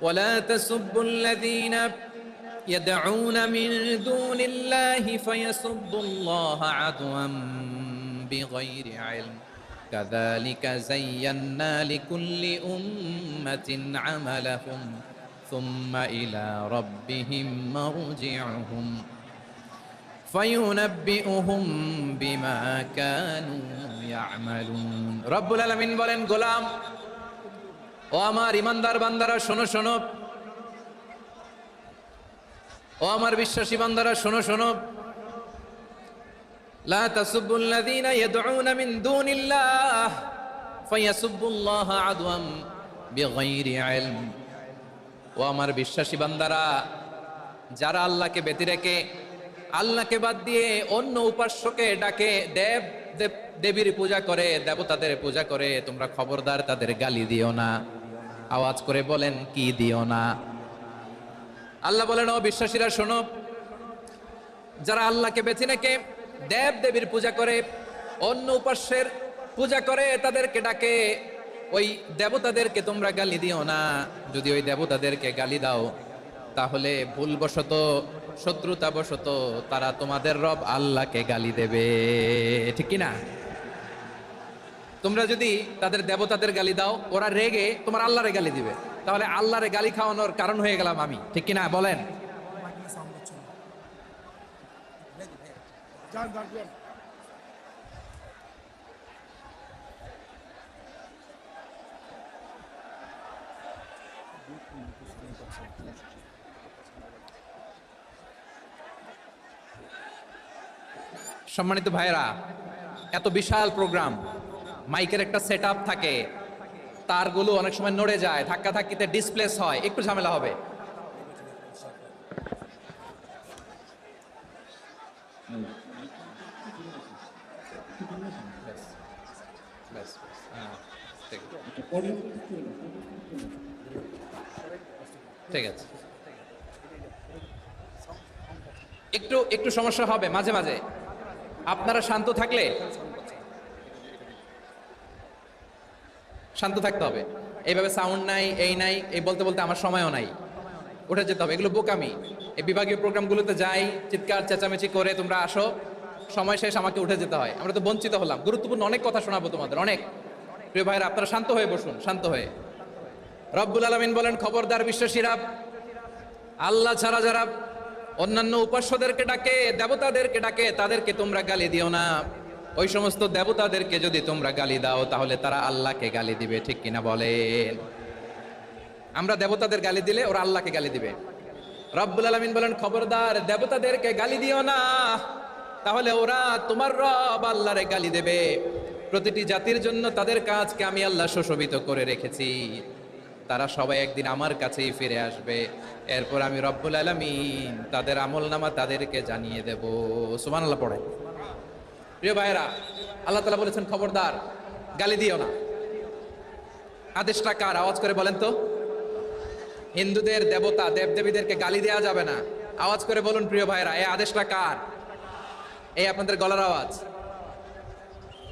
ولا تسبوا الذين يدعون من دون الله فيسبوا الله عدوا بغير علم كذلك زينا لكل أمة عملهم ثم إلى ربهم مرجعهم فينبئهم بما كانوا يعملون رب العالمين বলেন গোলাম ও আমার ইমানদার বান্দারা, শোনো শোনো। ও আমার বিশ্বাসী বান্দারা, শোনো শোনো। লা তাসুবুল্লাযীনা ইয়াদউনা মিন দুনিল্লাহ ফায়াসুবুল্লাহ আদওয়াম বিগাইরি ইলম। ও আমার বিশ্বাসী বান্দারা, যারা আল্লাহকে ব্যতি রেখে, আল্লাহকে বাদ দিয়ে অন্য উপাস্যকে ডাকে দেব, দেবীর পূজা করে, দেবতাদের পূজা করে, তোমরা খবরদার, তাদের গালি দিও না। আওয়াজ করে বলেন, কি দিও না? আল্লাহ বলেন, ও বিশ্বাসীরা, শোনো। যারা আল্লাহকে বেছে নেকে দেব দেবীর পূজা করে, অন্য উপাস্যের পূজা করে, তাদেরকে ডাকে। ওই দেবতাদেরকে তোমরা গালি দিও না। যদি ওই দেবতাদেরকে গালি দাও, তাহলে ভুলবশত, শত্রুতাবশত তারা তোমাদের রব আল্লাহকে গালি দেবে। ঠিক কি না? তোমরা যদি তাদের দেবতাদের গালি দাও, ওরা রেগে তোমার আল্লাহরে গালি দিবে। তাহলে আল্লাহরে গালি খাওয়ানোর কারণ হয়ে গেলাম আমি। ঠিক কিনা? বলেন। সম্মানিত ভাইরা এত বিশাল প্রোগ্রাম। মাইকের একটা সেট থাকে। তারগুলো অনেক সময় নড়ে যায় ধাক্কা ধাক্কিতে ডিসপ্লেস হয়, একটু ঝামেলা হবে। ঠিক আছে। একটু একটু সমস্যা হবে, মাঝে মাঝে। আপনারা শান্ত থাকলে শান্ত থাকতে হবে। এইভাবে সাউন্ড নাই, এই নাই, এই বলতে বলতে আমার সময়ও নাই। উঠে যেতে হবে। এগুলো বোকামি। এই বিভাগীয় প্রোগ্রামগুলোতে যাই, চিৎকার, চেঁচামেচি করে তোমরা আসো। সময় শেষ, আমাকে উঠে যেতে হয়। আমরা তো বঞ্চিত হলাম। গুরুত্বপূর্ণ অনেক কথা শোনাবো তোমাদের, অনেক। প্রিয় ভাইরা আপনারা শান্ত হয়ে বসুন, শান্ত হয়ে। রব্বুল আলমিন বলেন, খবরদার বিশ্বাসীরা আল্লাহ ছাড়া যারা অন্যান্য উপাস্যদেরকে ডাকে, দেবতাদেরকে ডাকে, তাদেরকে তোমরা গালি দিও না। ওই সমস্ত দেবতাদেরকে যদি তোমরা গালি দাও, তাহলে তারা আল্লাহকে গালি দিবে, ঠিক কিনা বলেন? আমরা দেবতাদের গালি দিলে ওরা আল্লাহকে গালি দিবে। রব্বুল আলমিন বলেন, খবরদার, দেবতাদেরকে গালি দিও না। তাহলে ওরা তোমার রব আল্লাহরে গালি দেবে। প্রতিটি জাতির জন্য তাদের কাজকে আমি আল্লাহ সুশোভিত করে রেখেছি। তারা সবাই একদিন আমার কাছেই ফিরে আসবে। এরপর আমি রব্বুল আলমিন তাদের আমল নামা তাদেরকে জানিয়ে দেব। সুমান আল্লাহ পড়ে প্রিয় ভাইরা আল্লাহ তালা বলেছেন, খবরদার, গালি দিও না। আদেশটা কার? আওয়াজ করে বলেন তো। হিন্দুদের দেবতা, দেবদেবীদেরকে গালি দেওয়া যাবে না। আওয়াজ করে বলুন, প্রিয় ভাইরা এই আদেশটা কার? এই আপনাদের গলার আওয়াজ।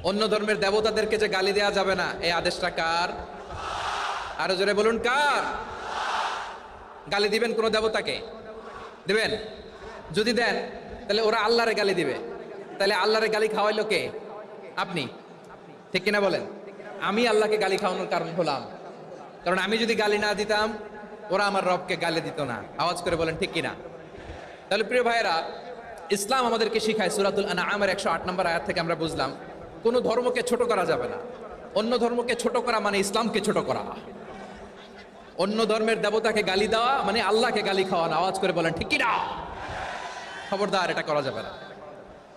অন্য ধর্মের দেবতাদেরকে যে গালি দেওয়া যাবে না, এই আদেশটা কার? আরও জোরে বলুন, কার? গালি দিবেন কোন দেবতাকে? দিবেন? যদি দেন, তাহলে ওরা আল্লাহরে গালি দিবে। তাহলে আল্লাহরে গালি খাওয়াইলো কে? আপনি। ঠিক কিনা বলেন? আমি আল্লাহকে গালি খাওয়ানোর কারণ হলাম। কারণ আমি যদি গালি না দিতাম, ওরা আমার রবকে গালি দিত না। আওয়াজ করে বলেন, ঠিক কিনা? তাহলে প্রিয় ভাইয়েরা, ইসলাম আমাদেরকে শিখায় সুরাতুল আনামের একশো আট নম্বর আয়াত থেকে আমরা বুঝলাম, কোনো ধর্মকে ছোট করা যাবে না। অন্য ধর্মকে ছোট করা মানে ইসলামকে ছোট করা। অন্য ধর্মের দেবতাকে গালি দেওয়া মানে আল্লাহকে গালি খাওয়ানো। আওয়াজ করে বলেন, ঠিক কিনা? খবরদার, এটা করা যাবে না।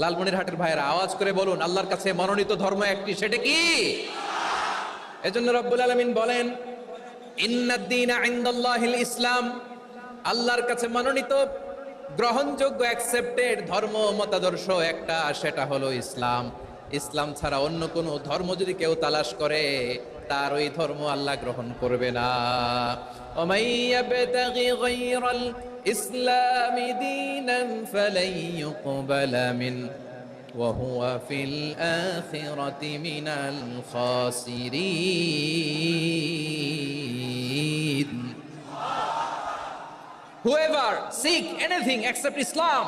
লালমনির হাটের ভাইয়েরা, আওয়াজ করে বলুন, আল্লাহর কাছে মনোনীত ধর্ম একটি, সেটা কি? এজন্য রব্বুল আলমিন বলেন ইসলাম আল্লাহর কাছে মনোনীত, গ্রহণযোগ্য অ্যাকসেপ্টেড ধর্ম, মতাদর্শ একটা, সেটা হলো ইসলাম। ইসলাম ছাড়া অন্য কোনো ধর্ম যদি কেউ তালাশ করে, তার ওই ধর্ম আল্লাহ গ্রহণ করবে না। الإسلام دينا فلن يقبل منه وهو في الآخرة من الخاسرين Whoever seek anything except Islam,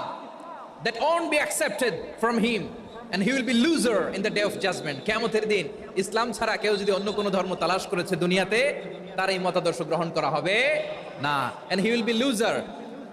that won't be accepted from him, and he will be loser in the day of judgment. কেমতের দিন ইসলাম ছাড়া কেউ যদি অন্য কোনো ধর্ম তালাশ করেছে দুনিয়াতে তার এই মতাদর্শ গ্রহণ করা হবে না and he will be loser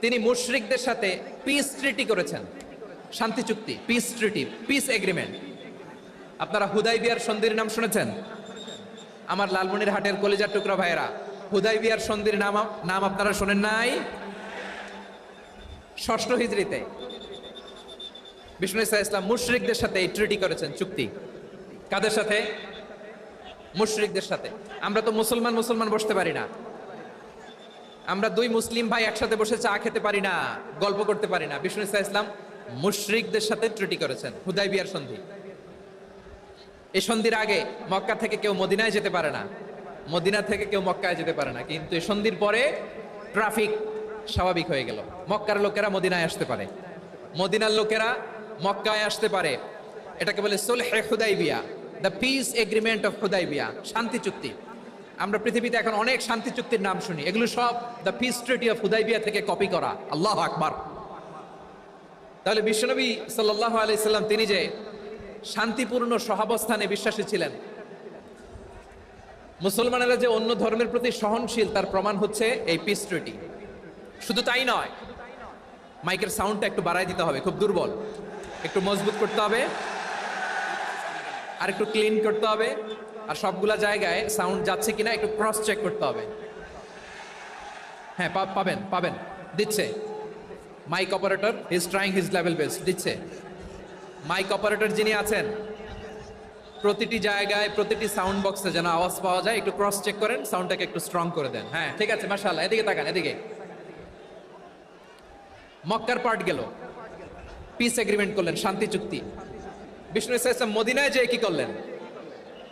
তিনি মুশরিকদের সাথে পিস ট্রিটি করেছেন। শান্তি চুক্তি পিস ট্রিটি পিস এগ্রিমেন্ট আপনারা হুদাই বিয়ার সন্ধির নাম শুনেছেন? আমার লালমনির হাটের কলিজার টুকরা ভাইয়েরা, হুদাই বিয়ার সন্ধির নাম নাম আপনারা শোনেন নাই? ষষ্ঠ হিজড়িতে বিষ্ণু ইসা ইসলাম মুশরিকদের সাথে এই ট্রিটি করেছেন চুক্তি। কাদের সাথে? মুশরিকদের সাথে। আমরা তো মুসলমান মুসলমান বসতে পারি না। আমরা দুই মুসলিম ভাই একসাথে বসে চা খেতে পারি না, গল্প করতে পারি না। বিষ্ণু ইসা ইসলাম মুশরিকদের সাথে ত্রুটি করেছেন হুদাই বিয়ার সন্ধি। এই সন্ধির আগে মক্কা থেকে কেউ মদিনায় যেতে পারে না, মদিনা থেকে কেউ মক্কায় যেতে পারে না, কিন্তু এই সন্ধির পরে ট্রাফিক স্বাভাবিক হয়ে গেল। মক্কার লোকেরা মদিনায় আসতে পারে। মদিনার লোকেরা মক্কায় আসতে পারে। এটাকে বলে সোলহে হুদাই বিয়া দ্য পিস এগ্রিমেন্ট অফ হুদাই বিয়া শান্তি চুক্তি। আমরা পৃথিবীতে এখন অনেক শান্তি চুক্তির নাম শুনি। এগুলো সব the peace treaty of Hudaibiya থেকে কপি করা। আল্লাহ আকবার। তাহলে বিশ্বনবী সাল্লাহ আলাইসাল্লাম তিনি যে শান্তিপূর্ণ সহাবস্থানে বিশ্বাসী ছিলেন, মুসলমানেরা যে অন্য ধর্মের প্রতি সহনশীল, তার প্রমাণ হচ্ছে এই পিস ট্রিটি শুধু তাই নয়, মাইকের সাউন্ডটা একটু বাড়াই দিতে হবে, খুব দুর্বল। একটু মজবুত করতে হবে আর একটু ক্লিন করতে হবে। আর সবগুলা জায়গায় সাউন্ড যাচ্ছে কিনা একটু ক্রস চেক করতে হবে। হ্যাঁ পাবেন পাবেন, দিচ্ছে। Mike operator is trying his level best দিচ্ছে। মাইক অপারেটর যিনি আছেন, প্রতিটি জায়গায় প্রতিটি সাউন্ড বক্সে যেন আওয়াজ পাওয়া যায়, একটু ক্রস চেক করেন সাউন্ডটাকে একটু স্ট্রং করে দেন। হ্যাঁ ঠিক আছে, মাশাআল্লাহ, এদিকে তাকান, এদিকে। মক্কার পার্ট গেল। পিস এগ্রিমেন্ট করলেন, শান্তি চুক্তি। বিষ্ণু ইসলাম মদিনায় যে কি করলেন?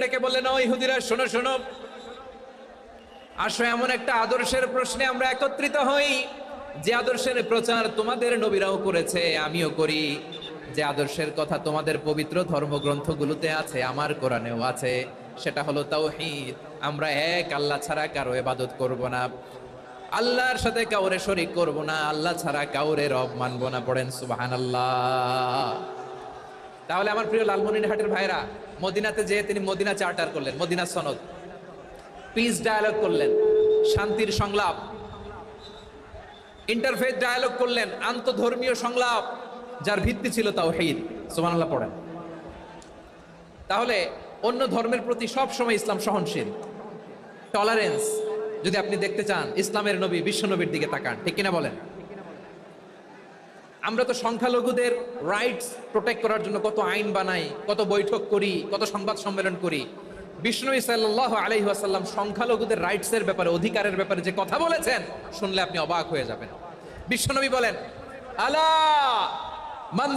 ডেকে বললেন শোনো শোনো। এমন একটা আদর্শের প্রশ্নে আমরা একত্রিত হই। যে আদর্শের প্রচার তোমাদের নবীরাও করেছে, আমিও করি। যে আদর্শের কথা তোমাদের পবিত্র ধর্মগ্রন্থগুলোতে আছে, আমার কোরআনেও আছে, সেটা হলো তাওহীদ আমরা এক, আল্লাহ ছাড়া কারও ইবাদত করব না। আল্লাহর সাথে কাউরে শরিক করব না, আল্লাহ ছাড়া কাউরে রব মানব না, পড়েন সুবহানাল্লাহ। তাহলে আমার প্রিয় লালমনিরহাটের ভাইরা, মদিনাতে যেয়ে তিনি মদিনা চার্টার করলেন, মদিনা সনদ। পিস ডায়ালগ করলেন, শান্তির সংলাপ। ইন্টারফেস ডায়ালগ করলেন, আন্তধর্মীয় সংলাপ, যার ভিত্তি ছিল তাও তাওহীদ। সুবহানাল্লাহ, পড়েন। তাহলে অন্য ধর্মের প্রতি সব সময় ইসলাম সহনশীল। টলারেন্স যদি আপনি দেখতে চান, ইসলামের নবী, বিশ্ব নবীর দিকে তাকান, ঠিক কিনা বলেন? আমরা তো সংখ্যালঘুদের রাইটস প্রোটেক্ট করার জন্য কত আইন বানাই, কত বৈঠক করি, কত সংবাদ সম্মেলন করি। বিষ্ণু সাল্লাহ আলহি আসাল্লাম সংখ্যালঘুদের রাইটসের ব্যাপারে, অধিকারের ব্যাপারে যে কথা বলেছেন, শুনলে আপনি অবাক হয়ে যাবেন। বিশ্বনবী বলেন, আলা মান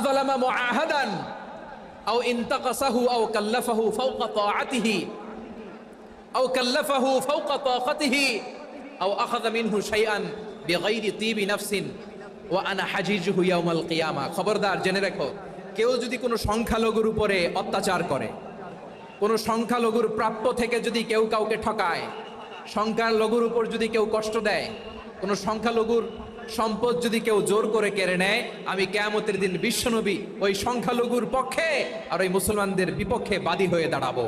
আও কাল্লাফাহু ফাওকা তাকাতিহি, আও আখাযা মিনহু শাইআন বিগাইরি তিবি নাফসিন, ওয়া আনা হাজিজুহু ইয়াউমাল কিয়ামা। খবরদার, জেনে রাখো, কেউ যদি কোনো সংখ্যালঘুর উপরে অত্যাচার করে, কোনো সংখ্যালঘুর প্রাপ্য থেকে যদি কেউ কাউকে ঠকায় সংখ্যালঘুর উপর যদি কেউ কষ্ট দেয়, কোনো সংখ্যালঘুর সম্পদ যদি কেউ জোর করে কেড়ে নেয়, আমি কেয়ামতের দিন বিশ্বনবী ওই সংখ্যালঘুর পক্ষে আর ওই মুসলমানদের বিপক্ষে বাদী হয়ে দাঁড়াবো।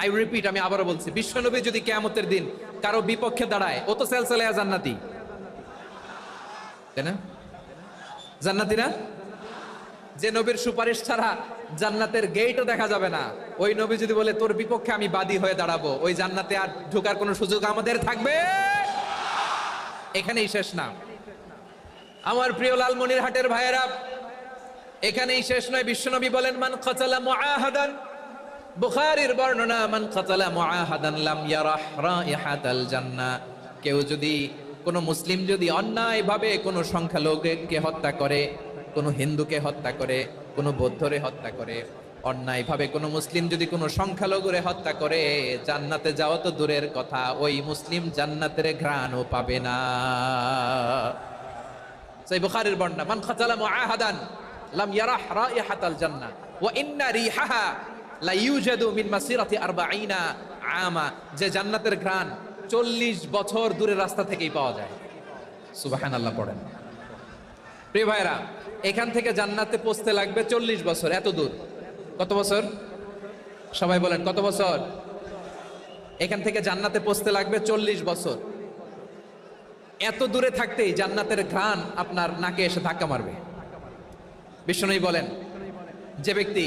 আই রিপিট আমি আবারও বলছি, বিশ্বনবী যদি কেমতের দিন কারও বিপক্ষে দাঁড়ায়, ও তো সেলসেলায়া জান্নাতি। তাই না? জান্নাতি না? যে নবীর সুপারিশ ছাড়া জান্নাতের গেটও দেখা যাবে না। ওই নবী যদি বলে, তোর বিপক্ষে আমি বাদী হয়ে দাঁড়াবো, ওই জান্নাতে আর ঢোকার কোনো সুযোগ আমাদের থাকবে? এখানেই শেষ না। আমার প্রিয় লালমনির হাটের ভাইয়েরা, এখানেই শেষ নয়। বিশ্বনবী বলেন, মান খাতালা মুআহাদান বুখারীর বর্ণনা, মান খাতালা মুআহাদান লাম ইয়ারাহ রাইহাতাল জান্নাহ কেউ যদি, কোনো মুসলিম যদি অন্যায়ভাবে কোনো সংখ্যালঘুকে হত্যা করে, কোনো হিন্দুকে হত্যা করে, কোনো বৌদ্ধরে হত্যা করে, অন্যায়ভাবে কোনো মুসলিম যদি কোনো সংখ্যালঘুরে হত্যা করে, জান্নাতে যাওয়া তো দূরের কথা, ওই মুসলিম জান্নাতের ঘ্রাণও পাবে না। সেই বুখারীর বর্ণনা, মান খাতালা মুআহাদান লাম ইয়ারাহ রাইহাতাল জান্নাহ ওয়া ইন্না রিহাহা লা ইউজাদু মিন মাসিরাতি 40 আমা, যে জান্নাতের ঘ্রাণ 40 বছর দূরের রাস্তা থেকেই পাওয়া যায়। সুবহানাল্লাহ পড়েন। প্রিয় ভাইরা এখান থেকে জান্নাতে পৌঁছতে লাগবে 40 বছর, এত দূর। কত বছর? সবাই বলেন, কত বছর? এখান থেকে জান্নাতে পৌঁছতে লাগবে 40 বছর। এত দূরে থাকতেই জান্নাতের ঘ্রাণ আপনার নাকে এসে ধাক্কা মারবে। বিষ্ণুই বলেন, যে ব্যক্তি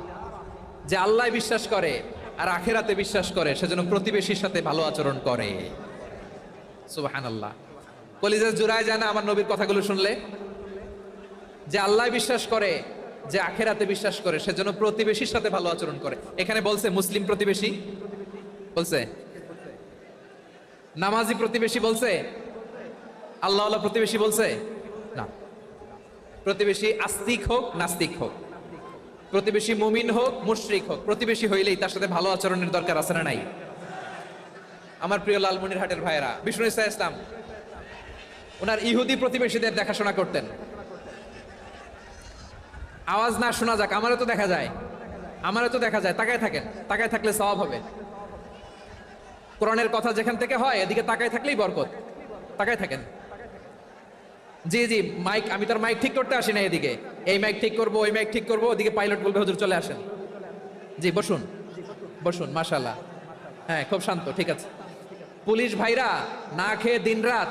যে আল্লাহ বিশ্বাস করে আর আখেরাতে বিশ্বাস করে, সেজন্য প্রতিবেশীর সাথে ভালো আচরণ করে। সুবহানাল্লাহ। কলিজা জুড়ায় যায় না আমার নবীর কথাগুলো শুনলে? যে আল্লাহ বিশ্বাস করে, যে আখেরাতে বিশ্বাস করে, সেজন্য প্রতিবেশীর সাথে ভালো আচরণ করে। এখানে বলছে মুসলিম প্রতিবেশী? বলছে? নামাজি প্রতিবেশী বলছে? আল্লাহ আল্লাহ প্রতিবেশী বলছে? না। প্রতিবেশী আস্তিক হোক, নাস্তিক হোক। প্রতিবেশী মুমিন হোক, মুশরিক হোক, প্রতিবেশী হইলেই তার সাথে ভালো আচরণের দরকার আছে না নাই? আমার প্রিয় লালমনির হাটের ভাইয়েরা, বিষ্ণু ইসা ইসলাম, ওনার ইহুদি প্রতিবেশীদের দেখাশোনা করতেন। আওয়াজ না শোনা যাক, আমারও তো দেখা যায়, আমারও তো দেখা যায়, তাকায় থাকেন, তাকায় থাকলে সওয়াব হবে। কোরআনের কথা যেখান থেকে হয়, এদিকে তাকায় থাকলেই বরকত, তাকায় থাকেন। জি জি মাইক আমি তার মাইক ঠিক করতে আসি না এদিকে। এই মাইক ঠিক করব ওই মাইক ঠিক করব, ওদিকে পাইলট বলবে, হুজুর চলে আসেন। জি, বসুন। বসুন মাশাল্লাহ হ্যাঁ খুব শান্ত, ঠিক আছে। পুলিশ ভাইরা, না খেয়ে দিনরাত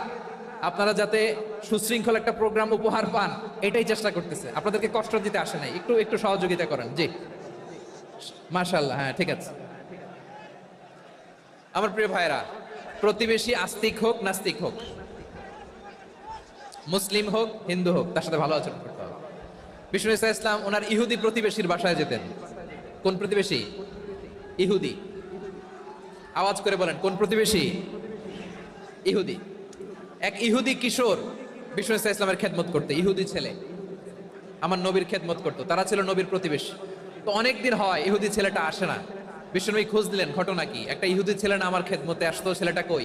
আপনারা যাতে সুশৃঙ্খল একটা প্রোগ্রাম উপহার পান, এটাই চেষ্টা করতেছে। আপনাদেরকে কষ্ট দিতে আসে নাই। একটু একটু সহযোগিতা করেন। জি। মাশাল্লাহ হ্যাঁ ঠিক আছে। আমার প্রিয় ভাইরা, প্রতিবেশী আস্তিক হোক, নাস্তিক হোক মুসলিম হোক, হিন্দু হোক, তার সাথে ভালো আচরণ করতে হবে। বিষ্ণু ইসা ইসলাম ওনার ইহুদি প্রতিবেশীর বাসায় যেতেন। কোন প্রতিবেশী? ইহুদি। আওয়াজ করে বলেন, কোন প্রতিবেশী? ইহুদি। এক ইহুদি কিশোর বিষ্ণু ইসা ইসলামের খেদমত করতে, ইহুদি ছেলে। আমার নবীর খেদমত করতো, তারা ছিল নবীর প্রতিবেশী। তো অনেক দিন হয়, ইহুদি ছেলেটা আসে না। বিষ্ণুনবী খোঁজ দিলেন, ঘটনা কি? একটা ইহুদি ছেলে না আমার খেদমতে আসতো, ছেলেটা কই?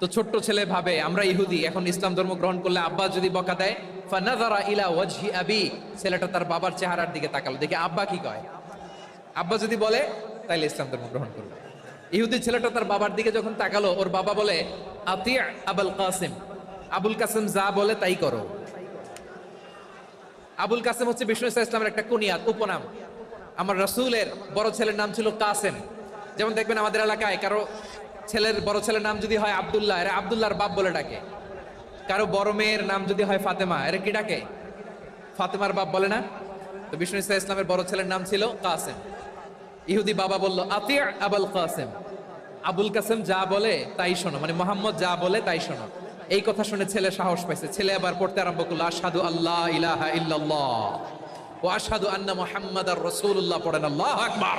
তো ছোট্ট ছেলে ভাবে, আমরা ইহুদি, এখন ইসলাম ধর্ম গ্রহণ করলে আব্বা যদি বকা দেয় ফানাজারা ইলা ওয়াজহি আবি। ছেলেটা তার বাবার চেহারার দিকে তাকালো, দেখে আব্বা কি কয়? আব্বা যদি বলে, তাইলে ইসলাম ধর্ম গ্রহণ করবে ইহুদি ছেলেটা তার বাবার দিকে যখন তাকালো, ওর বাবা বলে আতিয়া আবুল কাসিম। আবুল কাসিম যা বলে তাই করো। আবুল কাসেম হচ্ছে বিষ্ণু ইসা ইসলামের একটা কুনিয়াত, উপনাম। আমার রসুলের বড় ছেলের নাম ছিল কাসেম। যেমন দেখবেন আমাদের এলাকায় কারও ছেলের বড় ছেলের নাম যদি হয় আবদুল্লাহ, এরা আব্দুল্লাহর বাপ বলে ডাকে। কারও বড় মেয়ের নাম যদি হয় ফাতেমা, এরা কি ডাকে? ফাতেমার বাপ বলে না? তো বিষ্ণু ইসা ইসলামের বড় ছেলের নাম ছিল কাসেম। ইহুদি বাবা বলল আতিয়া আবুল কাসেম। আবুল কাসেম যা বলে তাই শোনো মানে মোহাম্মদ যা বলে তাই শোনো। এই কথা শুনে ছেলে সাহস পাইছে। ছেলে আবার পড়তে আরম্ভ করল আসাদু আল্লাহ ইলাহা ইল্লাল্লাহ ও আশহাদু আন্না মুহাম্মাদার রাসূলুল্লাহ পড়েন, আল্লাহু আকবার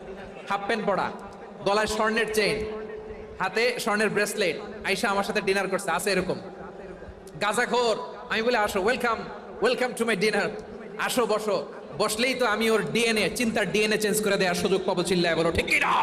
হাফ প্যান্ট পরা, গলায় স্বর্ণের চেইন, হাতে স্বর্ণের ব্রেসলেট। আইসা আমার সাথে ডিনার করছে, আছে এরকম। গাজাখোর আমি বলে, আসো welcome welcome to my dinner আসো, বসো। বসলেই তো আমি ওর ডিএনএ চিন্তার ডিএনএ চেঞ্জ করে দেওয়ার সুযোগ পাবো চিল্লায় বলো, ঠিক না